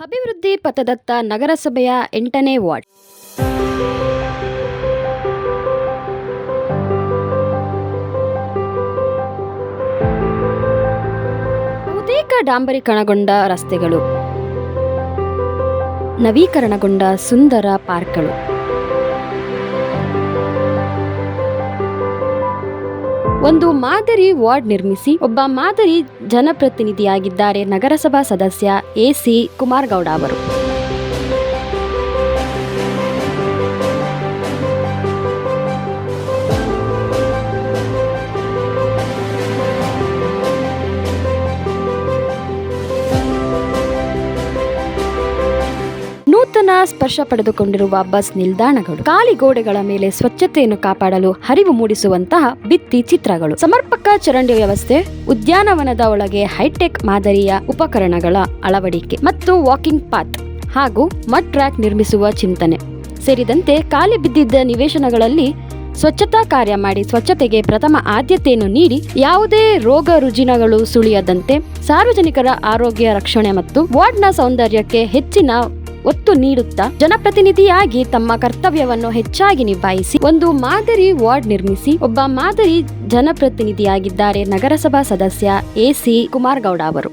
ಅಭಿವೃದ್ಧಿ ಪಥದತ್ತ ನಗರಸಭೆಯ ಎಂಟನೇ ವಾರ್ಡ್. ಬಹುತೇಕ ಡಾಂಬರೀಕರಣಗೊಂಡ ರಸ್ತೆಗಳು. ನವೀಕರಣಗೊಂಡ ಸುಂದರ ಪಾರ್ಕ್ಗಳು. ಒಂದು ಮಾದರಿ ವಾರ್ಡ್ ನಿರ್ಮಿಸಿ ಒಬ್ಬ ಮಾದರಿ ಜನಪ್ರತಿನಿಧಿಯಾಗಿದ್ದಾರೆ ನಗರಸಭಾ ಸದಸ್ಯ ಎಸಿ ಕುಮಾರ್ ಗೌಡ ಅವರು. ನೂತನ ಸ್ಪರ್ಶ ಪಡೆದುಕೊಂಡಿರುವ ಬಸ್ ನಿಲ್ದಾಣಗಳು, ಖಾಲಿ ಗೋಡೆಗಳ ಮೇಲೆ ಸ್ವಚ್ಛತೆಯನ್ನು ಕಾಪಾಡಲು ಹರಿವು ಮೂಡಿಸುವಂತಹ ಭಿತ್ತಿ ಚಿತ್ರಗಳು, ಸಮರ್ಪಕ ಚರಂಡಿ ವ್ಯವಸ್ಥೆ, ಉದ್ಯಾನವನದ ಒಳಗೆ ಹೈಟೆಕ್ ಮಾದರಿಯ ಉಪಕರಣಗಳ ಅಳವಡಿಕೆ ಮತ್ತು ವಾಕಿಂಗ್ ಪಾತ್ ಹಾಗೂ ಮಡ್ ಟ್ರ್ಯಾಕ್ ನಿರ್ಮಿಸುವ ಚಿಂತನೆ. ಸೇರಿದಂತೆ ಖಾಲಿ ಬಿದ್ದಿದ್ದ ನಿವೇಶನಗಳಲ್ಲಿ ಸ್ವಚ್ಛತಾ ಕಾರ್ಯ ಮಾಡಿ ಸ್ವಚ್ಛತೆಗೆ ಪ್ರಥಮ ಆದ್ಯತೆಯನ್ನು ನೀಡಿ ಯಾವುದೇ ರೋಗ ರುಜಿನಗಳು ಸುಳಿಯದಂತೆ ಸಾರ್ವಜನಿಕರ ಆರೋಗ್ಯ ರಕ್ಷಣೆ ಮತ್ತು ವಾರ್ಡ್ನ ಸೌಂದರ್ಯಕ್ಕೆ ಹೆಚ್ಚಿನ ಒತ್ತು ನೀಡುತ್ತಾ ಜನಪ್ರತಿನಿಧಿಯಾಗಿ ತಮ್ಮ ಕರ್ತವ್ಯವನ್ನು ಹೆಚ್ಚಾಗಿ ನಿಭಾಯಿಸಿ ಒಂದು ಮಾದರಿ ವಾರ್ಡ್ ನಿರ್ಮಿಸಿ ಒಬ್ಬ ಮಾದರಿ ಜನಪ್ರತಿನಿಧಿಯಾಗಿದ್ದಾರೆ ನಗರಸಭಾ ಸದಸ್ಯ ಎಸಿ ಕುಮಾರ್ ಗೌಡ ಅವರು.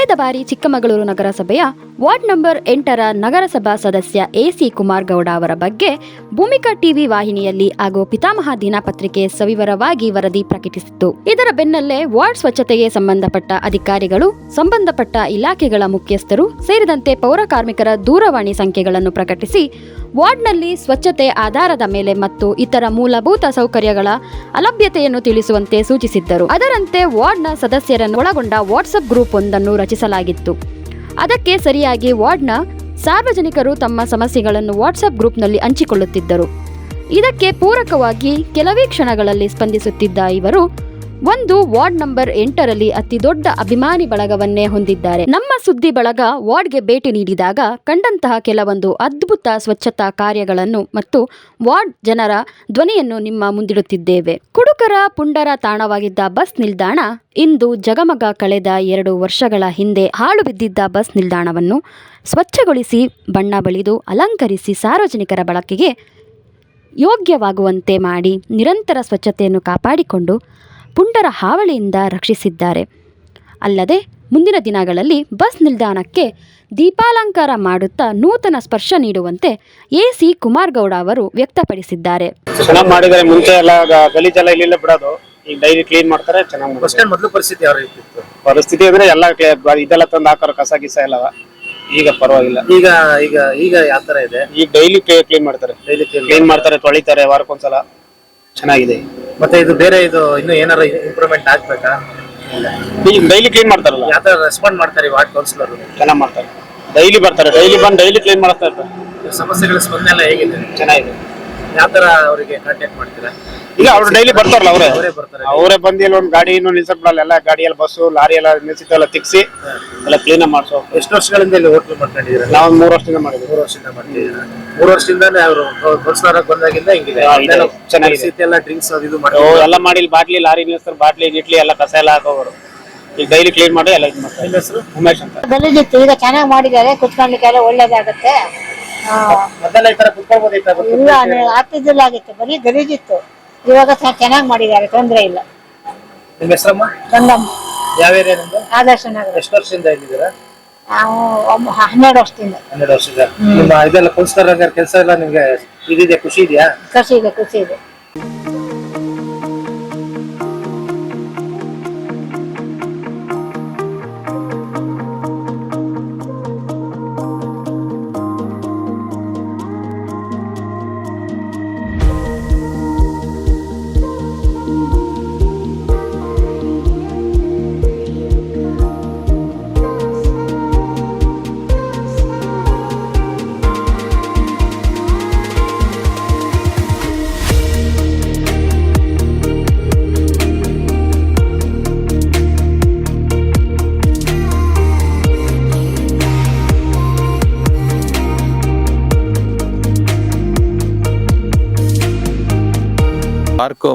ಕಳೆದ ಬಾರಿ ಚಿಕ್ಕಮಗಳೂರು ನಗರಸಭೆಯ ವಾರ್ಡ್ ನಂಬರ್ ಎಂಟರ ನಗರಸಭಾ ಸದಸ್ಯ ಎಸಿ ಕುಮಾರ್ ಗೌಡ ಅವರ ಬಗ್ಗೆ ಭೂಮಿಕಾ ಟಿವಿ ವಾಹಿನಿಯಲ್ಲಿ ಹಾಗೂ ಪಿತಾಮಹ ದಿನಪತ್ರಿಕೆ ಸವಿವರವಾಗಿ ವರದಿ ಪ್ರಕಟಿಸಿತ್ತು. ಇದರ ಬೆನ್ನಲ್ಲೇ ವಾರ್ಡ್ ಸ್ವಚ್ಛತೆಗೆ ಸಂಬಂಧಪಟ್ಟ ಅಧಿಕಾರಿಗಳು, ಸಂಬಂಧಪಟ್ಟ ಇಲಾಖೆಗಳ ಮುಖ್ಯಸ್ಥರು ಸೇರಿದಂತೆ ಪೌರ ಕಾರ್ಮಿಕರ ದೂರವಾಣಿ ಸಂಖ್ಯೆಗಳನ್ನು ಪ್ರಕಟಿಸಿ, ವಾರ್ಡ್ನಲ್ಲಿ ಸ್ವಚ್ಛತೆ ಆಧಾರದ ಮೇಲೆ ಮತ್ತು ಇತರ ಮೂಲಭೂತ ಸೌಕರ್ಯಗಳ ಅಲಭ್ಯತೆಯನ್ನು ತಿಳಿಸುವಂತೆ ಸೂಚಿಸಿದ್ದರು. ಅದರಂತೆ ವಾರ್ಡ್ನ ಸದಸ್ಯರನ್ನು ಒಳಗೊಂಡ ವಾಟ್ಸಪ್ ಗ್ರೂಪ್ ಒಂದನ್ನು ರಚಿಸಲಾಗಿತ್ತು. ಅದಕ್ಕೆ ಸರಿಯಾಗಿ ವಾರ್ಡ್ನ ಸಾರ್ವಜನಿಕರು ತಮ್ಮ ಸಮಸ್ಯೆಗಳನ್ನು ವಾಟ್ಸಪ್ ಗ್ರೂಪ್ನಲ್ಲಿ ಹಂಚಿಕೊಳ್ಳುತ್ತಿದ್ದರು. ಇದಕ್ಕೆ ಪೂರಕವಾಗಿ ಕೆಲವೇ ಕ್ಷಣಗಳಲ್ಲಿ ಸ್ಪಂದಿಸುತ್ತಿದ್ದ ಇವರು ಒಂದು ವಾರ್ಡ್ ನಂಬರ್ ಎಂಟರಲ್ಲಿ ಅತಿ ದೊಡ್ಡ ಅಭಿಮಾನಿ ಬಳಗವನ್ನೇ ಹೊಂದಿದ್ದಾರೆ. ನಮ್ಮ ಸುದ್ದಿ ಬಳಗ ವಾರ್ಡ್ಗೆ ಭೇಟಿ ನೀಡಿದಾಗ ಕಂಡಂತಹ ಕೆಲವೊಂದು ಅದ್ಭುತ ಸ್ವಚ್ಛತಾ ಕಾರ್ಯಗಳನ್ನು ಮತ್ತು ವಾರ್ಡ್ ಜನರ ಧ್ವನಿಯನ್ನು ನಿಮ್ಮ ಮುಂದಿಡುತ್ತಿದ್ದೇವೆ. ಕುಡುಕರ ಪುಂಡರ ತಾಣವಾಗಿದ್ದ ಬಸ್ ನಿಲ್ದಾಣ ಇಂದು ಜಗಮಗ ಕಳೆದ ಎರಡು ವರ್ಷಗಳ ಹಿಂದೆ ಹಾಳು ಬಿದ್ದಿದ್ದ ಬಸ್ ನಿಲ್ದಾಣವನ್ನು ಸ್ವಚ್ಛಗೊಳಿಸಿ ಬಣ್ಣ ಬಳಿದು ಅಲಂಕರಿಸಿ ಸಾರ್ವಜನಿಕರ ಬಳಕೆಗೆ ಯೋಗ್ಯವಾಗುವಂತೆ ಮಾಡಿ ನಿರಂತರ ಸ್ವಚ್ಛತೆಯನ್ನು ಕಾಪಾಡಿಕೊಂಡು ಪುಂಡರ ಹಾವಳಿಯಿಂದ ರಕ್ಷಿಸಿದ್ದಾರೆ. ಅಲ್ಲದೆ ಮುಂದಿನ ದಿನಗಳಲ್ಲಿ ಬಸ್ ನಿಲ್ದಾಣಕ್ಕೆ ದೀಪಾಲಂಕಾರ ಮಾಡುತ್ತಾ ನೂತನ ಸ್ಪರ್ಶ ನೀಡುವಂತೆ ಎಸಿ ಕುಮಾರ್ ಗೌಡ ಅವರು ವ್ಯಕ್ತಪಡಿಸಿದ್ದಾರೆ. ಚೆನ್ನಾಗಿ ಮಾಡಿದ್ದಾರೆ. ಮುಂಚೆ ಎಲ್ಲ ಗಲೀಜೆಲ್ಲ ಇಲ್ಲಿಲ್ಲ ಬಿಡೋದು. ಈಗ ಡೈಲಿ ಕ್ಲೀನ್ ಮಾಡ್ತಾರೆ ಚೆನ್ನಾಗಿ ಬಸ್ ಸ್ಟ್ಯಾಂಡ್ ಮೊದಲು ಪರಿಸ್ಥಿತಿ ಯಾವ ರೀತಿ ಇತ್ತು? ಪರಿಸ್ಥಿತಿ ಅಂದ್ರೆ ಎಲ್ಲ ಇದೆಲ್ಲ ತಂದು ಹಾಕೋರು ಕಸ ಗಿಸ ಎಲ್ಲ ಈಗ ಪರವಾಗಿಲ್ಲ. ಈಗ ಈಗ ಈಗ ಯಾವ ತರ ಇದೆ? ಈಗ ಡೈಲಿ ಕ್ಲೀನ್ ಮಾಡ್ತಾರೆ. ಡೈಲಿ ಕ್ಲೀನ್ ಮಾಡ್ತಾರೆ ತೊಳಿತಾರೆ ವಾರಕ್ಕೊಂದ್ಸಲ. ಚೆನ್ನಾಗಿದೆ. ಮತ್ತೆ ಇದು ಬೇರೆ ಇದು ಇನ್ನು ಏನಾರ ಇಂಪ್ರೂವ್ಮೆಂಟ್ ಆಗ್ಬೇಕಾ? ಡೈಲಿ ಕ್ಲೀನ್ ಮಾಡ್ತಾರಲ್ಲ? ಯಾವ ತರ ರೆಸ್ಪಾಂಡ್ ಮಾಡ್ತಾರೆ ವಾರ್ಡ್ ಕೌನ್ಸಿಲರ್ ಚೆನ್ನಾಗಿ ಮಾಡ್ತಾರೆ. ಡೈಲಿ ಬರ್ತಾರೆ ಡೈಲಿ ಬಂದು ಡೈಲಿ ಕ್ಲೀನ್ ಮಾಡ್ತಾ ಇರ್ತಾರೆ. ಸಮಸ್ಯೆಗಳ ಸ್ಪಂದನೆ ಎಲ್ಲ ಹೇಗಿದೆ? ಚೆನ್ನಾಗಿದೆ. ಯಾವ ತರ ಅವರಿಗೆ ಕಾಂಟ್ಯಾಕ್ಟ್ ಮಾಡ್ತೀರಾ? ಇಲ್ಲ ಅವ್ರು ಡೈಲಿ ಬರ್ತಾರಲ್ಲ ಅವರೇ? ಅವರೇ ಬರ್ತಾರೆ ಅವರೇ ಗಾಡಿ ಇಲ್ಲಿ ಒಂದು ಎಲ್ಲ ಗಾಡಿಯಲ್ಲಿ ಬಸ್ಸು ಲಾರಿ ಎಲ್ಲ ನಿಲ್ಸಿತ್ತು ಎಲ್ಲ ತಿಕ್ಸಿ ಎಲ್ಲ ಕ್ಲೀನ್ ಮಾಡ್ಸೋ. ಎಷ್ಟು ವರ್ಷಗಳಿಂದ ಇಲ್ಲಿ ಹೋಟ್ಲು ಮಾಡ್ಕೊಂಡಿದ್ದೀರಾ? ನಾವು ಮೂರು ವರ್ಷದಿಂದ ಮಾಡಿದ್ವಿ ಮೂರು ವರ್ಷದಿಂದ ಮಾಡ್ತಿದ್ದೀರಾ? ಮೂರು ವರ್ಷದಿಂದಾನೇ ಅವರು ಕೌನ್ಸಿಲರ್ ಬಂದಾಗಿಂದ ಹಿಂಗಿದೆ. ಚೆನ್ನಾಗಿದೆ. ಎಲ್ಲ ಡ್ರಿಂಕ್ಸ್ ಅದು ಇದು ಮಾಡಿ ಎಲ್ಲ ಮಾಡಿ ಇಲ್ಲಿ ಬಾಟ್ಲಿ ಲಾರಿ ನಿಲ್ಸ್ತಾರೆ. ಬಾಟ್ಲಿ ಗಿಟ್ಲಿ ಎಲ್ಲ ಕಸ ಎಲ್ಲ ಹಾಕೋರು ಈಗ ಡೈಲಿ ಕ್ಲೀನ್ ಮಾಡಿ ಎಲ್ಲ ಇದು ಮಾಡ್ತಾರೆ. ಉಮೇಶ್ ಅಂತ. ಗಲೀಜಿತ್ತು ಈಗ ಚೆನ್ನಾಗಿ ಮಾಡಿದ್ದಾರೆ. ಕುತ್ಕೊಂಡ್ಲಿಕ್ಕೆಲ್ಲ ಒಳ್ಳೇದಾಗತ್ತೆ. ಮೊದಲ ಈ ತರ ಕುತ್ಕೊಳ್ಬೋದಿತ್ತು ಇಲ್ಲ ಆಗ್ತಿದ್ದಿಲ್ಲ ಆಗಿತ್ತು. ಬರೀ ಗಲೀಜಿತ್ತು. ಇವಾಗ ಚೆನ್ನಾಗಿ ಮಾಡಿದ್ದಾರೆ ತೊಂದ್ರೆ ಇಲ್ಲ. ನಿಮ್ಮ ಹೆಸರಮ್ಮ? ಗಂಗಮ್ಮ. ಯಾವ ಏರಿಯಾದಿಂದ ಆದರ್ಶ ನಗರ. ಎಷ್ಟು ವರ್ಷದಿಂದ ಇಲ್ಲಿದ್ದೀರಾ? ನಾವು ಒಬ್ಬ ಹನ್ನೆರಡು ವರ್ಷದಿಂದ. ಹನ್ನೆರಡು ವರ್ಷದ ನಿಮ್ಮ ಇದೆಲ್ಲ ಕೆಲಸ ಎಲ್ಲ ನಿಮ್ಗೆ ಇದಿದೆ ಖುಷಿ ಇದೆಯಾ? ಖುಷಿ ಇದೆ ಖುಷಿ ಇದೆ.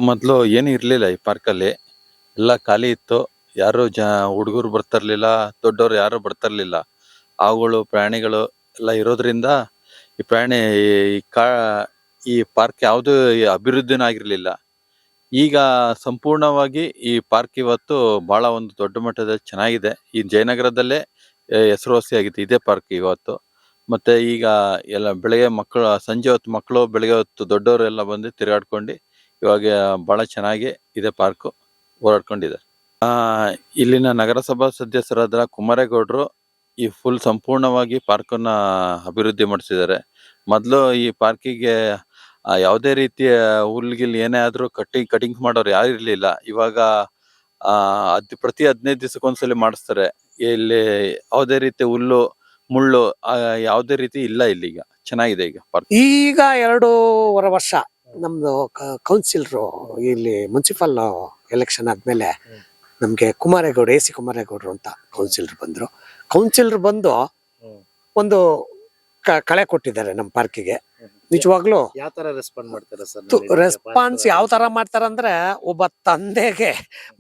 ಮೊದಲು ಏನು ಇರಲಿಲ್ಲ ಈ ಪಾರ್ಕಲ್ಲಿ. ಎಲ್ಲ ಖಾಲಿ ಇತ್ತು. ಯಾರು ಜ, ಹುಡುಗರು ಬರ್ತಿರ್ಲಿಲ್ಲ, ದೊಡ್ಡವರು ಯಾರು ಬರ್ತಿರ್ಲಿಲ್ಲ. ಹಾವುಗಳು ಪ್ರಾಣಿಗಳು ಎಲ್ಲ ಇರೋದ್ರಿಂದ ಈ ಪ್ರಾಣಿ, ಈ ಕಾ, ಈ ಪಾರ್ಕ್ ಯಾವುದು ಅಭಿವೃದ್ಧಿನ ಆಗಿರಲಿಲ್ಲ. ಈಗ ಸಂಪೂರ್ಣವಾಗಿ ಈ ಪಾರ್ಕ್ ಇವತ್ತು ಬಹಳ ಒಂದು ದೊಡ್ಡ ಮಟ್ಟದ ಚೆನ್ನಾಗಿದೆ. ಈ ಜಯನಗರದಲ್ಲೇ ಹೆಸರುವಾಸಿ ಹೆಸರುವಾಸಿಯಾಗಿದೆ ಇದೇ ಪಾರ್ಕ್ ಇವತ್ತು. ಮತ್ತೆ ಈಗ ಎಲ್ಲ ಬೆಳಗ್ಗೆ ಮಕ್ಕಳು, ಸಂಜೆ ಹೊತ್ತು ಮಕ್ಕಳು, ಬೆಳಗ್ಗೆ ಹೊತ್ತು ದೊಡ್ಡವರು ಎಲ್ಲ ಬಂದು ತಿರುಗಾಡ್ಕೊಂಡು ಇವಾಗ ಬಹಳ ಚೆನ್ನಾಗಿ ಇದೆ ಪಾರ್ಕು ಓಡಾಡ್ಕೊಂಡಿದ್ದಾರೆ ಇಲ್ಲಿನ ನಗರಸಭಾ ಸದಸ್ಯರಾದ ಕುಮಾರೇಗೌಡರು ಈ ಫುಲ್ ಸಂಪೂರ್ಣವಾಗಿ ಪಾರ್ಕನ್ನು ಅಭಿವೃದ್ಧಿ ಮಾಡಿಸಿದ್ದಾರೆ. ಮೊದಲು ಈ ಪಾರ್ಕಿಗೆ ಯಾವುದೇ ರೀತಿಯ ಹುಲ್ಗಿಲ್ ಏನೇ ಆದ್ರೂ ಕಟ್ಟಿಂಗ್ ಕಟಿಂಗ್ ಮಾಡೋರು ಯಾರು ಇರಲಿಲ್ಲ. ಇವಾಗ ಅದ್ ಪ್ರತಿ ಹದಿನೈದು ದಿವಸಕ್ಕೊಂದ್ಸಲಿ ಮಾಡಿಸ್ತಾರೆ. ಇಲ್ಲಿ ಯಾವುದೇ ರೀತಿ ಹುಲ್ಲು, ಮುಳ್ಳು ಯಾವುದೇ ರೀತಿ ಇಲ್ಲ ಇಲ್ಲಿಗ. ಚೆನ್ನಾಗಿದೆ ಈಗ ಪಾರ್ಕ್. ಈಗ ಎರಡೂವರೆ ವರ್ಷ ನಮ್ದು ಕೌನ್ಸಿಲ್ರು ಇಲ್ಲಿ ಮುನ್ಸಿಪಲ್ ಎಲೆಕ್ಷನ್ ಆದ್ಮೇಲೆ ನಮಗೆ ಕುಮಾರೇಗೌಡ ಎ ಸಿ ಕುಮಾರೇಗೌಡರು ಅಂತ ಕೌನ್ಸಿಲರ್ ಬಂದರು. ಕೌನ್ಸಿಲರ್ ಬಂದು ಒಂದು ಕ- ಕಳೆ ಕೊಟ್ಟಿದ್ದಾರೆ ನಮ್ಮ ಪಾರ್ಕಿಗೆ ನಿಜವಾಗ್ಲೂ ಯಾವ ತರ ರೆಸ್ಪಾಂಡ್ ಮಾಡ್ತಾರೆ ಸರ್ ರೆಸ್ಪಾನ್ಸ್ ಯಾವ ತರ ಮಾಡ್ತಾರಂದ್ರೆ ಒಬ್ಬ ತಂದೆಗೆ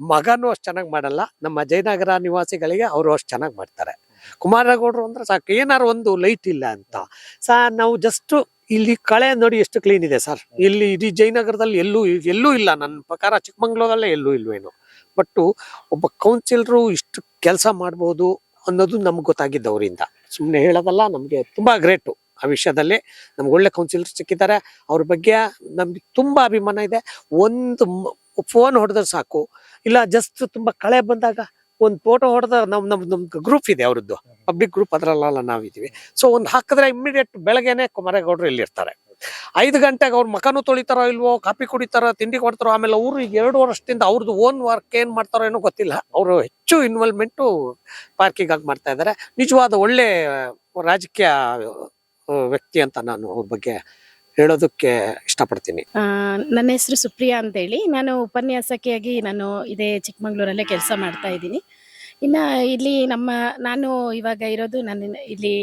ಮಗನೂ ಅಷ್ಟು ಚೆನ್ನಾಗಿ ಮಾಡಲ್ಲ. ನಮ್ಮ ಜಯನಗರ ನಿವಾಸಿಗಳಿಗೆ ಅವರು ಅಷ್ಟು ಚೆನ್ನಾಗಿ ಮಾಡ್ತಾರೆ. ಕುಮಾರಗೌಡರು ಅಂದ್ರೆ ಸಾಕು ಏನಾರು ಒಂದು ಲೈಟ್ ಇಲ್ಲ ಅಂತ. ಸಾ ನಾವು ಜಸ್ಟ್ ಇಲ್ಲಿ ಕಳೆ ನೋಡಿ ಎಷ್ಟು ಕ್ಲೀನ್ ಇದೆ ಸರ್ ಇಲ್ಲಿ ಇಡೀ ಜಯನಗರದಲ್ಲಿ ಎಲ್ಲೂ ಎಲ್ಲೂ ಇಲ್ಲ. ನನ್ನ ಪ್ರಕಾರ ಚಿಕ್ಕಮಂಗ್ಳೂರಲ್ಲೇ ಎಲ್ಲೂ ಇಲ್ವೇನು ಬಟ್ ಒಬ್ಬ ಕೌನ್ಸಿಲರು ಇಷ್ಟು ಕೆಲಸ ಮಾಡ್ಬೋದು ಅನ್ನೋದು ನಮ್ಗೆ ಗೊತ್ತಾಗಿದ್ದು ಅವರಿಂದ ಸುಮ್ಮನೆ ಹೇಳೋದಲ್ಲ, ನಮಗೆ ತುಂಬ ಗ್ರೇಟು ಆ ವಿಷಯದಲ್ಲಿ. ನಮ್ಗೆ ಒಳ್ಳೆ ಕೌನ್ಸಿಲರ್ ಸಿಕ್ಕಿದ್ದಾರೆ. ಅವ್ರ ಬಗ್ಗೆ ನಮ್ಗೆ ತುಂಬ ಅಭಿಮಾನ ಇದೆ. ಒಂದು ಫೋನ್ ಹೊಡೆದ್ರೆ ಸಾಕು. ಇಲ್ಲ ಜಸ್ಟ್ ತುಂಬ ಕಳೆ ಬಂದಾಗ ಒಂದು ಫೋಟೋ ಹೊಡೆದ ನಮ್ ನಮ್ ನಮ್ ಗ್ರೂಪ್ ಇದೆ ಅವ್ರದ್ದು. ಪಬ್ಲಿಕ್ ಗ್ರೂಪ್ ಅದ್ರಲ್ಲ ನಾವಿದ್ದೀವಿ. ಸೊ ಒಂದು ಹಾಕಿದ್ರೆ ಇಮ್ಮಿಡಿಯೇಟ್ ಬೆಳಗ್ಗೆನೆ ಕುಮಾರೇಗೌಡರು ಇಲ್ಲಿರ್ತಾರೆ. ಐದು ಗಂಟೆಗೆ ಅವ್ರ ಮಕನು ತೊಳಿತಾರೋ ಇಲ್ವೋ ಕಾಫಿ ಕುಡಿತಾರೋ, ತಿಂಡಿ ಕೊಡ್ತಾರೋ, ಆಮೇಲೆ ಅವರು ಈಗ ಎರಡು ವರ್ಷದಿಂದ ಅವ್ರದ್ದು ಓನ್ ವರ್ಕ್ ಏನ್ ಮಾಡ್ತಾರೋ ಏನೋ ಗೊತ್ತಿಲ್ಲ. ಅವರು ಹೆಚ್ಚು ಇನ್ವಾಲ್ವ್ಮೆಂಟು ಆಗಿ ಮಾಡ್ತಾ ಇದ್ದಾರೆ. ನಿಜವಾದ ಒಳ್ಳೆ ರಾಜಕೀಯ ವ್ಯಕ್ತಿ ಅಂತ ನಾನು ಅವ್ರ ಬಗ್ಗೆ ಹೇಳೋದಕ್ಕೆ ಇಷ್ಟಪಡ್ತೀನಿ. ಆ, ನನ್ನ ಹೆಸರು ಸುಪ್ರಿಯಾ ಅಂತೇಳಿ. ನಾನು ಉಪನ್ಯಾಸಕಿಯಾಗಿ ನಾನು ಇದೇ ಚಿಕ್ಕಮಂಗ್ಳೂರಲ್ಲೇ ಕೆಲಸ ಮಾಡ್ತಾ ಇದ್ದೀನಿ. ಇನ್ನು ಇಲ್ಲಿ ನಮ್ಮ ನಾನು ಇವಾಗ ಇರೋದು ನಾನು ಇಲ್ಲಿ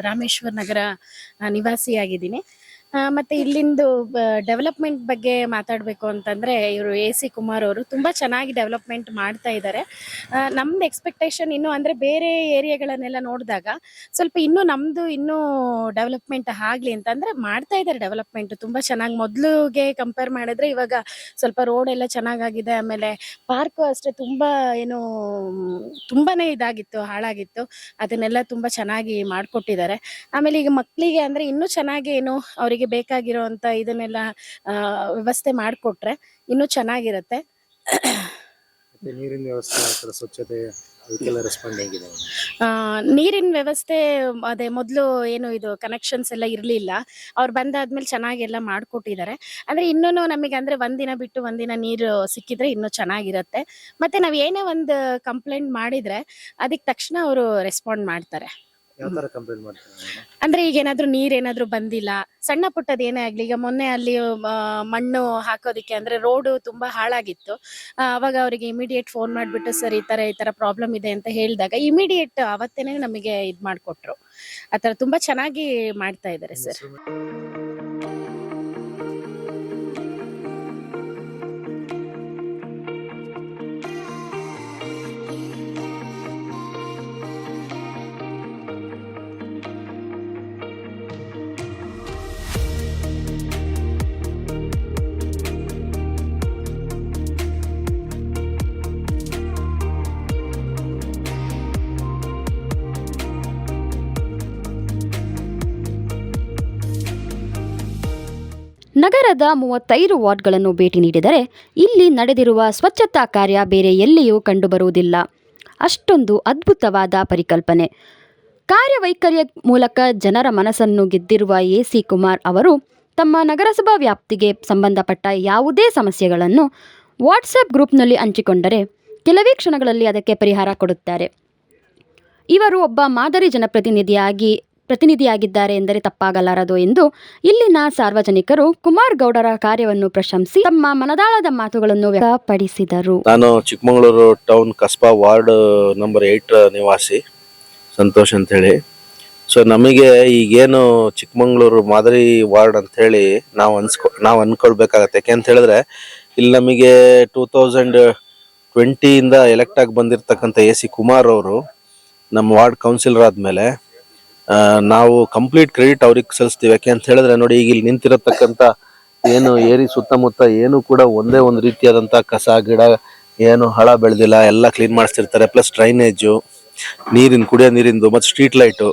ರಾಮೇಶ್ವರ ನಗರ ಆ, ನಿವಾಸಿಯಾಗಿದ್ದೀನಿ. ಮತ್ತೆ ಇಲ್ಲಿಂದು ಡೆವಲಪ್ಮೆಂಟ್ ಬಗ್ಗೆ ಮಾತಾಡಬೇಕು ಅಂತಂದ್ರೆ, ಇವರು ಎ ಸಿ ಕುಮಾರ್ ಅವರು ತುಂಬಾ ಚೆನ್ನಾಗಿ ಡೆವಲಪ್ಮೆಂಟ್ ಮಾಡ್ತಾ ಇದ್ದಾರೆ ನಮ್ದು ಎಕ್ಸ್ಪೆಕ್ಟೇಷನ್ ಇನ್ನು ಅಂದ್ರೆ ಬೇರೆ ಏರಿಯಾಗಳನ್ನೆಲ್ಲ ನೋಡಿದಾಗ ಸ್ವಲ್ಪ ಇನ್ನೂ ನಮ್ದು ಇನ್ನೂ ಡೆವಲಪ್ಮೆಂಟ್ ಆಗ್ಲಿ ಅಂತಂದ್ರೆ ಮಾಡ್ತಾ ಇದ್ದಾರೆ ಡೆವಲಪ್ಮೆಂಟ್ ತುಂಬಾ ಚೆನ್ನಾಗಿ ಮೊದ್ಲಿಗೆ ಕಂಪೇರ್ ಮಾಡಿದ್ರೆ ಇವಾಗ ಸ್ವಲ್ಪ ರೋಡ್ ಎಲ್ಲ ಚೆನ್ನಾಗಾಗಿದೆ, ಆಮೇಲೆ ಪಾರ್ಕ್ ಅಷ್ಟೇ ತುಂಬಾ ಏನು, ತುಂಬಾನೇ ಇದಾಗಿತ್ತು, ಹಾಳಾಗಿತ್ತು. ಅದನ್ನೆಲ್ಲ ತುಂಬಾ ಚೆನ್ನಾಗಿ ಮಾಡಿಕೊಟ್ಟಿದ್ದಾರೆ. ಆಮೇಲೆ ಈಗ ಮಕ್ಕಳಿಗೆ ಅಂದ್ರೆ ಇನ್ನೂ ಚೆನ್ನಾಗಿ ಏನು, ಅವರಿಗೆ ಬೇಕಾಗಿರೋಂತ ಇದನ್ನೆಲ್ಲ ಆ, ವ್ಯವಸ್ಥೆ ಮಾಡಿಕೊಟ್ರೆ ಇನ್ನೂ ಚೆನ್ನಾಗಿರುತ್ತೆ. ನೀರಿನ ವ್ಯವಸ್ಥೆ ಆ ಥರ ಸ್ವಚ್ಛತೆ ಅದಕ್ಕೆಲ್ಲ ರೆಸ್ಪಾಂಡ್ ಹೇಗಿದೆ ಆ, ನೀರಿನ ವ್ಯವಸ್ಥೆ ಅದೇ ಮೊದಲು ಏನು ಇದು ಕನೆಕ್ಷನ್ಸ್ ಎಲ್ಲ ಇರಲಿಲ್ಲ. ಅವ್ರು ಬಂದಾದ್ಮೇಲೆ ಚೆನ್ನಾಗಿ ಎಲ್ಲ ಮಾಡಿಕೊಟ್ಟಿದ್ದಾರೆ. ಅಂದ್ರೆ ಇನ್ನೂ ನಮಗೆ ಅಂದ್ರೆ ಒಂದಿನ ಬಿಟ್ಟು ಒಂದಿನ ನೀರು ಸಿಕ್ಕಿದ್ರೆ ಇನ್ನೂ ಚೆನ್ನಾಗಿರುತ್ತೆ. ಮತ್ತೆ ನಾವು ಏನೇ ಒಂದು ಕಂಪ್ಲೇಂಟ್ ಮಾಡಿದ್ರೆ ಅದಕ್ಕೆ ತಕ್ಷಣ ಅವರು ರೆಸ್ಪಾಂಡ್ ಮಾಡ್ತಾರೆ. ಯಾವ ತರ ಕಂಪ್ಲೇಂಟ್ ಮಾಡ್ತಾರೆ ಮೇಡಮ್ ಅಂದ್ರೆ ಈಗ ಏನಾದ್ರೂ ನೀರ್ ಏನಾದ್ರೂ ಬಂದಿಲ್ಲ ಸಣ್ಣ ಪುಟ್ಟದ ಏನೇ ಆಗ್ಲಿ ಈಗ ಮೊನ್ನೆ ಅಲ್ಲಿ ಆ, ಮಣ್ಣು ಹಾಕೋದಿಕ್ಕೆ ಅಂದ್ರೆ ರೋಡ್ ತುಂಬಾ ಹಾಳಾಗಿತ್ತು. ಆ, ಅವಾಗ ಅವರಿಗೆ ಇಮಿಡಿಯೇಟ್ ಫೋನ್ ಮಾಡ್ಬಿಟ್ಟು ಸರ್ ಈ ತರ ಈ ತರ ಪ್ರಾಬ್ಲಮ್ ಇದೆ ಅಂತ ಹೇಳಿದಾಗ ಇಮಿಡಿಯೇಟ್ ಅವತ್ತೇನೆ ನಮಗೆ ಇದ್ ಮಾಡ್ಕೊಟ್ರು. ಆತರ ತುಂಬಾ ಚೆನ್ನಾಗಿ ಮಾಡ್ತಾ ಇದ್ದಾರೆ ಸರ್ ನಗರದ ಮೂವತ್ತೈದು ವಾರ್ಡ್ಗಳನ್ನು ಭೇಟಿ ನೀಡಿದರೆ ಇಲ್ಲಿ ನಡೆದಿರುವ ಸ್ವಚ್ಛತಾ ಕಾರ್ಯ ಬೇರೆ ಎಲ್ಲಿಯೂ ಕಂಡುಬರುವುದಿಲ್ಲ. ಅಷ್ಟೊಂದು ಅದ್ಭುತವಾದ ಪರಿಕಲ್ಪನೆ. ಕಾರ್ಯವೈಖರಿಯ ಮೂಲಕ ಜನರ ಮನಸ್ಸನ್ನು ಗೆದ್ದಿರುವ ಎ ಸಿ ಕುಮಾರ್ ಅವರು ತಮ್ಮ ನಗರಸಭಾ ವ್ಯಾಪ್ತಿಗೆ ಸಂಬಂಧಪಟ್ಟ ಯಾವುದೇ ಸಮಸ್ಯೆಗಳನ್ನು ವಾಟ್ಸಪ್ ಗ್ರೂಪ್ನಲ್ಲಿ ಹಂಚಿಕೊಂಡರೆ ಕೆಲವೇ ಕ್ಷಣಗಳಲ್ಲಿ ಅದಕ್ಕೆ ಪರಿಹಾರ ಕೊಡುತ್ತಾರೆ. ಇವರು ಒಬ್ಬ ಮಾದರಿ ಜನಪ್ರತಿನಿಧಿಯಾಗಿ ಪ್ರತಿನಿಧಿಯಾಗಿದ್ದಾರೆ ಎಂದರೆ ತಪ್ಪಾಗಲಾರದು ಎಂದು ಇಲ್ಲಿನ ಸಾರ್ವಜನಿಕರು ಕುಮಾರ್ ಗೌಡರ ಕಾರ್ಯವನ್ನು ಪ್ರಶಂಸಿ ತಮ್ಮ ಮನದಾಳದ ಮಾತುಗಳನ್ನು ವ್ಯಕ್ತಪಡಿಸಿದರು. ನಾನು Chikkamagaluru town ಕಸ್ಬಾ ward number eight ನಿವಾಸಿ ಸಂತೋಷ್ ಅಂತ ಹೇಳಿ ಸೊ ನಮಗೆ ಈಗೇನು ಚಿಕ್ಕಮಗಳೂರು ಮಾದರಿ ವಾರ್ಡ್ ಅಂತ ಹೇಳಿ ನಾವು ಅನ್ಸ್ಕೊ, ನಾವು ಅನ್ಕೊಳ್ಬೇಕಾಗತ್ತೆ. ಯಾಕೆ ಅಂತ ಹೇಳಿದ್ರೆ ಇಲ್ಲಿ ನಮಗೆ ಟೂ ತೌಸಂಡ್ ಟ್ವೆಂಟಿಯಿಂದ ಎಲೆಕ್ಟ್ ಆಗಿ ಬಂದಿರತಕ್ಕಂಥ ಎ ಸಿ ಕುಮಾರ್ ಅವರು ನಮ್ಮ ವಾರ್ಡ್ ಕೌನ್ಸಿಲರ್ ಆದಮೇಲೆ ನಾವು ಕಂಪ್ಲೀಟ್ ಕ್ರೆಡಿಟ್ ಅವ್ರಿಗೆ ಸಲ್ಲಿಸ್ತೀವಿ ಯಾಕೆ ಅಂತ ಹೇಳಿದ್ರೆ ನೋಡಿ, ಈಗ ಇಲ್ಲಿ ನಿಂತಿರತಕ್ಕಂಥ ಏನು ಏರಿ ಸುತ್ತಮುತ್ತ ಏನು ಕೂಡ ಒಂದೇ ಒಂದು ರೀತಿಯಾದಂಥ ಕಸ, ಗಿಡ, ಏನು ಹಳ ಬೆಳೆದಿಲ್ಲ. ಎಲ್ಲ ಕ್ಲೀನ್ ಮಾಡಿಸ್ತಿರ್ತಾರೆ. ಪ್ಲಸ್ ಡ್ರೈನೇಜು ನೀರಿನ, ಕುಡಿಯೋ ನೀರಿಂದು ಮತ್ತು ಸ್ಟ್ರೀಟ್ ಲೈಟು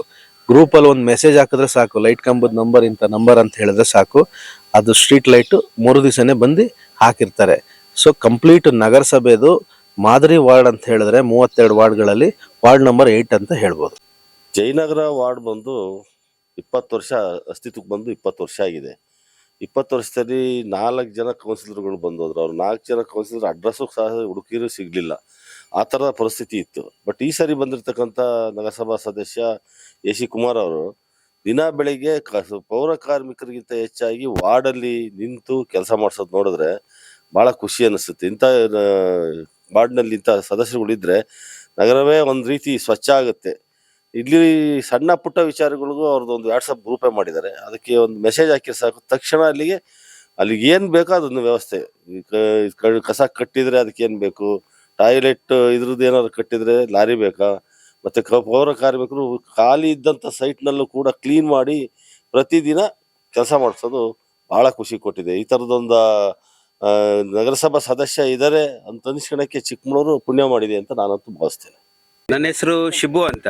ಗ್ರೂಪಲ್ಲಿ ಒಂದು ಮೆಸೇಜ್ ಹಾಕಿದ್ರೆ ಸಾಕು. ಲೈಟ್ ಕಂಬದ ನಂಬರ್ ಇಂಥ ನಂಬರ್ ಅಂತ ಹೇಳಿದ್ರೆ ಸಾಕು. ಅದು ಸ್ಟ್ರೀಟ್ ಲೈಟು ಮೂರು ದಿವಸನೇ ಬಂದು ಹಾಕಿರ್ತಾರೆ. ಸೊ ಕಂಪ್ಲೀಟ್ ನಗರಸಭೆದು ಮಾದರಿ ವಾರ್ಡ್ ಅಂತ ಹೇಳಿದ್ರೆ ಮೂವತ್ತೆರಡು ವಾರ್ಡ್ಗಳಲ್ಲಿ ವಾರ್ಡ್ ನಂಬರ್ ಏಯ್ಟ್ ಅಂತ ಹೇಳ್ಬೋದು. ಜಯನಗರ ವಾರ್ಡ್ ಬಂದು ಇಪ್ಪತ್ತು ವರ್ಷ, ಅಸ್ತಿತ್ವಕ್ಕೆ ಬಂದು ಇಪ್ಪತ್ತು ವರ್ಷ ಆಗಿದೆ. ಇಪ್ಪತ್ತು ವರ್ಷದಲ್ಲಿ ನಾಲ್ಕು ಜನ ಕೌನ್ಸಿಲರ್ಗಳು ಬಂದೋದ್ರು. ಅವ್ರು ನಾಲ್ಕು ಜನ ಕೌನ್ಸಿಲರ್ ಅಡ್ರೆಸ್ಸು ಸಹ ಹುಡುಕಿರು ಸಿಗಲಿಲ್ಲ. ಆ ಥರದ ಪರಿಸ್ಥಿತಿ ಇತ್ತು. ಬಟ್ ಈ ಸಾರಿ ಬಂದಿರತಕ್ಕಂಥ ನಗರಸಭಾ ಸದಸ್ಯ ಎ ಸಿ ಕುಮಾರ್ ಅವರು ದಿನ ಬೆಳಿಗ್ಗೆ ಕ- ಪೌರ ಕಾರ್ಮಿಕರಿಗಿಂತ ಹೆಚ್ಚಾಗಿ ವಾರ್ಡಲ್ಲಿ ನಿಂತು ಕೆಲಸ ಮಾಡಿಸೋದು ನೋಡಿದ್ರೆ ಭಾಳ ಖುಷಿ ಅನಿಸುತ್ತೆ ಇಂಥ ವಾರ್ಡ್ನಲ್ಲಿ ಇಂಥ ಸದಸ್ಯರುಗಳಿದ್ರೆ ನಗರವೇ ಒಂದು ರೀತಿ ಸ್ವಚ್ಛ ಆಗುತ್ತೆ. ಇಲ್ಲಿ ಸಣ್ಣ ಪುಟ್ಟ ವಿಚಾರಗಳಿಗೂ ಅವ್ರದ್ದು ಒಂದು ವಾಟ್ಸಪ್ ಗ್ರೂಪೇ ಮಾಡಿದ್ದಾರೆ. ಅದಕ್ಕೆ ಒಂದು ಮೆಸೇಜ್ ಹಾಕಿ ಸಾಕು. ತಕ್ಷಣ ಅಲ್ಲಿಗೆ ಅಲ್ಲಿಗೆ ಏನು ಬೇಕೋ ಅದೊಂದು ವ್ಯವಸ್ಥೆ. ಕಸ ಕಟ್ಟಿದರೆ ಅದಕ್ಕೆ ಏನು ಬೇಕು? ಟಾಯ್ಲೆಟ್ ಇದ್ರದ್ದು ಏನಾದ್ರು ಕಟ್ಟಿದರೆ ಲಾರಿ ಬೇಕಾ? ಮತ್ತು ಕ- ಪೌರ ಕಾರ್ಮಿಕರು ಖಾಲಿ ಇದ್ದಂಥ ಸೈಟ್ನಲ್ಲೂ ಕೂಡ ಕ್ಲೀನ್ ಮಾಡಿ ಪ್ರತಿದಿನ ಕೆಲಸ ಮಾಡಿಸೋದು ಭಾಳ ಖುಷಿ ಕೊಟ್ಟಿದೆ. ಈ ಥರದೊಂದು ನಗರಸಭಾ ಸದಸ್ಯ ಇದ್ದಾರೆ ಅಂತ ಅನಿಸ್ಕೊಳಕ್ಕೆ ಚಿಕ್ಕಮಗಳೂರು ಪುಣ್ಯ ಮಾಡಿದೆ ಅಂತ ನಾನಂತೂ ಭಾವಿಸ್ತೇನೆ. ನನ್ನ ಹೆಸರು ಶಿಬು ಅಂತ.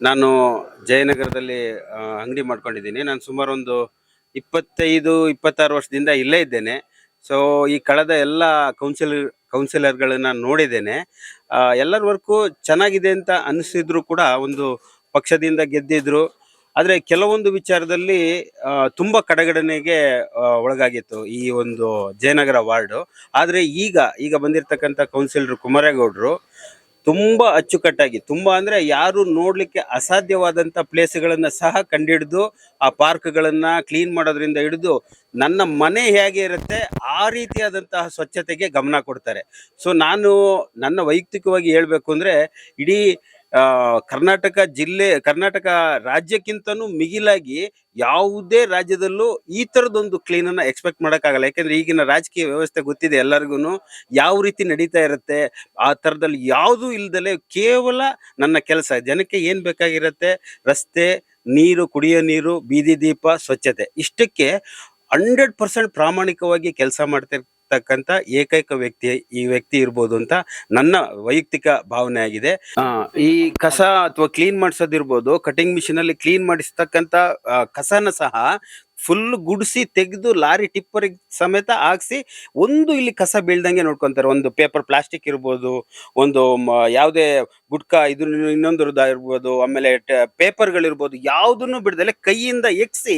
ನಾನು ಜಯನಗರದಲ್ಲಿ ಅಂಗಡಿ ಮಾಡ್ಕೊಂಡಿದ್ದೀನಿ. ನಾನು ಸುಮಾರು ಒಂದು ಇಪ್ಪತ್ತೈದು, ಇಪ್ಪತ್ತಾರು ವರ್ಷದಿಂದ ಇಲ್ಲೇ ಇದ್ದೇನೆ. ಸೊ ಈ ಕಳೆದ ಎಲ್ಲ ಕೌನ್ಸಿಲರ್ ಕೌನ್ಸಿಲರ್ಗಳನ್ನ ನೋಡಿದ್ದೇನೆ. ಎಲ್ಲರ ವರ್ಕು ಚೆನ್ನಾಗಿದೆ ಅಂತ ಅನಿಸಿದ್ರು ಕೂಡ ಒಂದು ಪಕ್ಷದಿಂದ ಗೆದ್ದಿದ್ರು. ಆದರೆ ಕೆಲವೊಂದು ವಿಚಾರದಲ್ಲಿ ತುಂಬ ಕಡೆಗಡನೆಗೆ ಒಳಗಾಗಿತ್ತು ಈ ಒಂದು ಜಯನಗರ ವಾರ್ಡು. ಆದರೆ ಈಗ ಈಗ ಬಂದಿರತಕ್ಕಂಥ ಕೌನ್ಸಿಲರ್ ಕುಮಾರೇಗೌಡರು ತುಂಬಾ ಅಚ್ಚುಕಟ್ಟಾಗಿ, ತುಂಬಾ ಅಂದ್ರೆ ಯಾರು ನೋಡ್ಲಿಕ್ಕೆ ಅಸಾಧ್ಯವಾದಂತ ಪ್ಲೇಸ್ಗಳನ್ನ ಸಹ ಕಂಡಿಡಿದು, ಆ ಪಾರ್ಕ್ಗಳನ್ನ ಕ್ಲೀನ್ ಮಾಡೋದ್ರಿಂದ ಹಿಡಿದು ನನ್ನ ಮನೆ ಹೇಗೆ ಇರುತ್ತೆ ಆ ರೀತಿಯಾದಂತಹ ಸ್ವಚ್ಛತೆಗೆ ಗಮನ ಕೊಡ್ತಾರೆ. ಸೊ, ನಾನು ನನ್ನ ವೈಯಕ್ತಿಕವಾಗಿ ಹೇಳ್ಬೇಕು ಅಂದ್ರೆ, ಇಡೀ ಕರ್ನಾಟಕ ಜಿಲ್ಲೆ, ಕರ್ನಾಟಕ ರಾಜ್ಯಕ್ಕಿಂತನೂ ಮಿಗಿಲಾಗಿ ಯಾವುದೇ ರಾಜ್ಯದಲ್ಲೂ ಈ ಥರದೊಂದು ಕ್ಲೀನನ್ನು ಎಕ್ಸ್ಪೆಕ್ಟ್ ಮಾಡೋಕ್ಕಾಗಲ್ಲ. ಯಾಕೆಂದರೆ ಈಗಿನ ರಾಜಕೀಯ ವ್ಯವಸ್ಥೆ ಗೊತ್ತಿದೆ ಎಲ್ಲರಿಗೂ ಯಾವ ರೀತಿ ನಡೀತಾ ಇರುತ್ತೆ, ಆ ಥರದಲ್ಲಿ ಯಾವುದೂ ಇಲ್ದಲೆ ಕೇವಲ ನನ್ನ ಕೆಲಸ, ಜನಕ್ಕೆ ಏನು ಬೇಕಾಗಿರುತ್ತೆ? ರಸ್ತೆ, ನೀರು, ಕುಡಿಯೋ ನೀರು, ಬೀದಿ ದೀಪ, ಸ್ವಚ್ಛತೆ. ಇಷ್ಟಕ್ಕೆ ಹಂಡ್ರೆಡ್ ಪರ್ಸೆಂಟ್ ಪ್ರಾಮಾಣಿಕವಾಗಿ ಕೆಲಸ ಮಾಡ್ತಿರ್ತಕ್ಕಂಥ ಏಕೈಕ ವ್ಯಕ್ತಿ, ಈ ವ್ಯಕ್ತಿ ಇರ್ಬೋದು ಅಂತ ನನ್ನ ವೈಯಕ್ತಿಕ ಭಾವನೆ ಆಗಿದೆ. ಈ ಕಸ ಅಥವಾ ಕ್ಲೀನ್ ಮಾಡಿಸೋದಿರ್ಬೋದು ಕಟಿಂಗ್ ಮಿಷಿನ್ ಅಲ್ಲಿ ಕ್ಲೀನ್ ಮಾಡಿಸ್ತಕ್ಕಂಥ ಕಸನ ಸಹ ಫುಲ್ ಗುಡಿಸಿ ತೆಗೆದು ಲಾರಿ ಟಿಪ್ಪರ್ ಸಮೇತ ಹಾಕ್ಸಿ ಒಂದು ಇಲ್ಲಿ ಕಸ ಬೀಳ್ದಂಗೆ ನೋಡ್ಕೊಂತಾರೆ. ಒಂದು ಪೇಪರ್ ಪ್ಲಾಸ್ಟಿಕ್ ಇರ್ಬೋದು, ಒಂದು ಯಾವುದೇ ಗುಟ್ಕಾ ಇದು ಇನ್ನೊಂದು ಇರ್ಬೋದು ಆಮೇಲೆ ಪೇಪರ್ಗಳಿರ್ಬೋದು ಯಾವುದನ್ನು ಬಿಡದಲೆ ಕೈಯಿಂದ ಎಕ್ಸಿ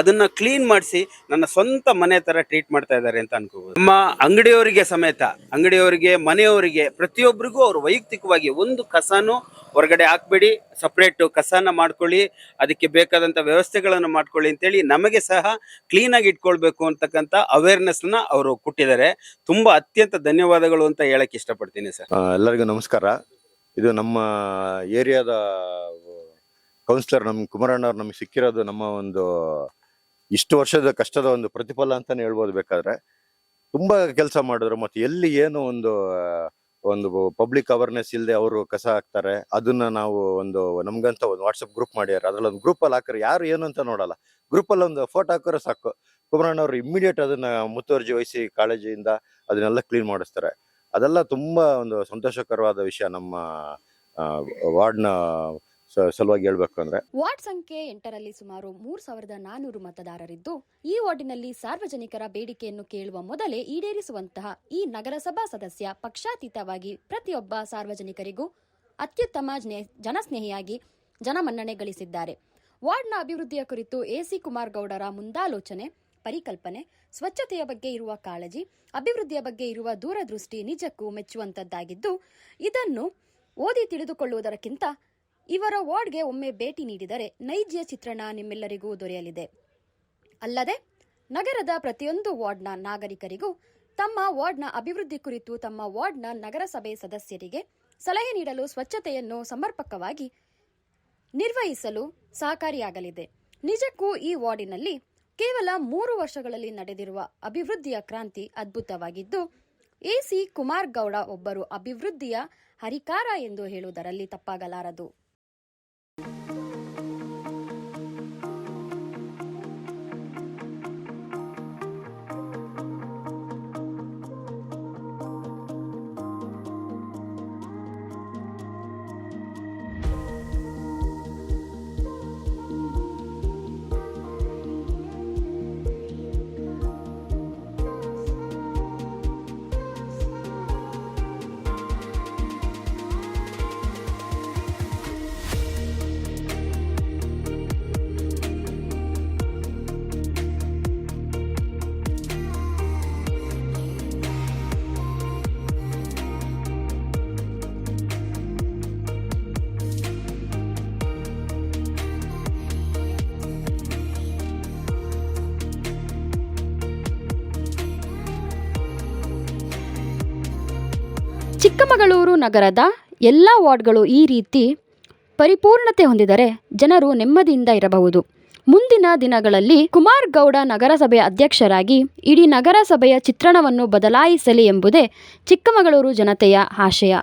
ಅದನ್ನ ಕ್ಲೀನ್ ಮಾಡಿಸಿ ನನ್ನ ಸ್ವಂತ ಮನೆ ತರ ಟ್ರೀಟ್ ಮಾಡ್ತಾ ಇದ್ದಾರೆ ಅಂತ ಅನ್ಕೋಬಹುದು ನಮ್ಮ ಅಂಗಡಿಯವರಿಗೆ ಸಮೇತ, ಅಂಗಡಿಯವರಿಗೆ, ಮನೆಯವರಿಗೆ ಪ್ರತಿಯೊಬ್ಬರಿಗೂ ಅವರು ವೈಯಕ್ತಿಕವಾಗಿ ಒಂದು ಕಸನು ಹೊರಗಡೆ ಹಾಕ್ಬೇಡಿ ಸಪ್ರೇಟ್ ಕಸನ ಮಾಡ್ಕೊಳ್ಳಿ, ಅದಕ್ಕೆ ಬೇಕಾದಂತ ವ್ಯವಸ್ಥೆಗಳನ್ನು ಮಾಡ್ಕೊಳ್ಳಿ ಅಂತೇಳಿ ನಮಗೆ ಸಹ ಕ್ಲೀನ್ ಆಗಿ ಇಟ್ಕೊಳ್ಬೇಕು ಅಂತಕ್ಕಂತ ಅವೇರ್ನೆಸ್ನ ಅವರು ಕೊಟ್ಟಿದ್ದಾರೆ. ತುಂಬಾ ಅತ್ಯಂತ ಧನ್ಯವಾದಗಳು ಅಂತ ಹೇಳಕ್ ಇಷ್ಟಪಡ್ತೀನಿ ಸರ್. ಎಲ್ಲರಿಗೂ ನಮಸ್ಕಾರ. ಇದು ನಮ್ಮ ಏರಿಯಾದ ಕೌನ್ಸಿಲರ್ ನಮ್ ಕುಮಾರಣ್ಣ ಅವ್ರು ನಮ್ಗೆ ಸಿಕ್ಕಿರೋದು ನಮ್ಮ ಒಂದು ಇಷ್ಟು ವರ್ಷದ ಕಷ್ಟದ ಒಂದು ಪ್ರತಿಫಲ ಅಂತಾನೆ ಹೇಳ್ಬೋದು ಬೇಕಾದ್ರೆ. ತುಂಬಾ ಕೆಲಸ ಮಾಡಿದ್ರು. ಮತ್ತೆ ಎಲ್ಲಿ ಏನು ಒಂದು ಒಂದು ಪಬ್ಲಿಕ್ ಅವೇರ್ನೆಸ್ ಇಲ್ಲದೆ ಅವರು ಕಸ ಹಾಕ್ತಾರೆ, ಅದನ್ನ ನಾವು ಒಂದು ನಮ್ಗಂತ ಒಂದು ವಾಟ್ಸಪ್ ಗ್ರೂಪ್ ಮಾಡ್ಯಾರ. ಅದ್ರಲ್ಲಿ ಒಂದು ಗ್ರೂಪ್ ಅಲ್ಲಿ ಹಾಕ್ರೆ ಯಾರು ಏನು ಅಂತ ನೋಡಲ್ಲ. ಗ್ರೂಪ್ ಅಲ್ಲಿ ಒಂದು ಫೋಟೋ ಹಾಕೋರೆ ಸಾಕು. ಕುಮಾರಣ್ಣ ಅವರು ಇಮಿಡಿಯೇಟ್ ಅದನ್ನ ಮುತುವರ್ಜಿ ವಹಿಸಿ ಕಾಳಜಿಯಿಂದ ಅದನ್ನೆಲ್ಲ ಕ್ಲೀನ್ ಮಾಡಿಸ್ತಾರೆ. ಅದೆಲ್ಲ ತುಂಬಾ ಒಂದು ಸಂತೋಷಕರವಾದ ವಿಷಯ ನಮ್ಮ ವಾರ್ಡ್ನ ಸಲುವಾಗಿ ಹೇಳಬೇಕು ಅಂದ್ರೆ. ವಾರ್ಡ್ ಸಂಖ್ಯೆ ಎಂಟರಲ್ಲಿ ಸುಮಾರು ಮೂರ್ ಸಾವಿರದ ನಾನೂರು ಮತದಾರರಿದ್ದು, ಈ ವಾರ್ಡಿನಲ್ಲಿ ಸಾರ್ವಜನಿಕರ ಬೇಡಿಕೆಯನ್ನು ಕೇಳುವ ಮೊದಲೇ ಈಡೇರಿಸುವಂತಹ ಈ ನಗರಸಭಾ ಸದಸ್ಯ ಪಕ್ಷಾತೀತವಾಗಿ ಪ್ರತಿಯೊಬ್ಬ ಸಾರ್ವಜನಿಕರಿಗೂ ಅತ್ಯುತ್ತಮ ಜ್ನೇ- ಜನಸ್ನೇಹಿಯಾಗಿ ಜನಮನ್ನಣೆ ಗಳಿಸಿದ್ದಾರೆ. ವಾರ್ಡ್ನ ಅಭಿವೃದ್ಧಿಯ ಕುರಿತು ಎಸಿ ಕುಮಾರ್ ಗೌಡರ ಮುಂದಾಲೋಚನೆ, ಪರಿಕಲ್ಪನೆ, ಸ್ವಚ್ಛತೆಯ ಬಗ್ಗೆ ಇರುವ ಕಾಳಜಿ, ಅಭಿವೃದ್ಧಿಯ ಬಗ್ಗೆ ಇರುವ ದೂರದೃಷ್ಟಿ ನಿಜಕ್ಕೂ ಮೆಚ್ಚುವಂತದ್ದಾಗಿದ್ದು, ಇದನ್ನು ಓದಿ ತಿಳಿದುಕೊಳ್ಳುವುದಕ್ಕಿಂತ ಇವರ ವಾರ್ಡ್ಗೆ ಒಮ್ಮೆ ಭೇಟಿ ನೀಡಿದರೆ ನೈಜ ಚಿತ್ರಣ ನಿಮ್ಮೆಲ್ಲರಿಗೂ ದೊರೆಯಲಿದೆ. ಅಲ್ಲದೆ, ನಗರದ ಪ್ರತಿಯೊಂದು ವಾರ್ಡ್ನ ನಾಗರಿಕರಿಗೂ ತಮ್ಮ ವಾರ್ಡ್ನ ಅಭಿವೃದ್ಧಿ ಕುರಿತು ತಮ್ಮ ವಾರ್ಡ್ನ ನಗರಸಭೆ ಸದಸ್ಯರಿಗೆ ಸಲಹೆ ನೀಡಲು ಸ್ವಚ್ಛತೆಯನ್ನು ಸಮರ್ಪಕವಾಗಿ ನಿರ್ವಹಿಸಲು ಸಹಕಾರಿಯಾಗಲಿದೆ. ನಿಜಕ್ಕೂ ಈ ವಾರ್ಡಿನಲ್ಲಿ ಕೇವಲ ಮೂರು ವರ್ಷಗಳಲ್ಲಿ ನಡೆದಿರುವ ಅಭಿವೃದ್ಧಿಯ ಕ್ರಾಂತಿ ಅದ್ಭುತವಾಗಿದ್ದು ಎಸಿ ಕುಮಾರ್ ಗೌಡ ಒಬ್ಬರು ಅಭಿವೃದ್ಧಿಯ ಹರಿಕಾರ ಎಂದು ಹೇಳುವುದರಲ್ಲಿ ತಪ್ಪಾಗಲಾರದು. ನಗರದ ಎಲ್ಲ ವಾರ್ಡ್ಗಳು ಈ ರೀತಿ ಪರಿಪೂರ್ಣತೆ ಹೊಂದಿದರೆ ಜನರು ನೆಮ್ಮದಿಯಿಂದ ಇರಬಹುದು. ಮುಂದಿನ ದಿನಗಳಲ್ಲಿ ಕುಮಾರ್ ಗೌಡ ನಗರಸಭೆಯ ಅಧ್ಯಕ್ಷರಾಗಿ ಇಡೀ ನಗರಸಭೆಯ ಚಿತ್ರಣವನ್ನು ಬದಲಾಯಿಸಲಿ ಎಂಬುದೇ ಚಿಕ್ಕಮಗಳೂರು ಜನತೆಯ ಆಶಯ.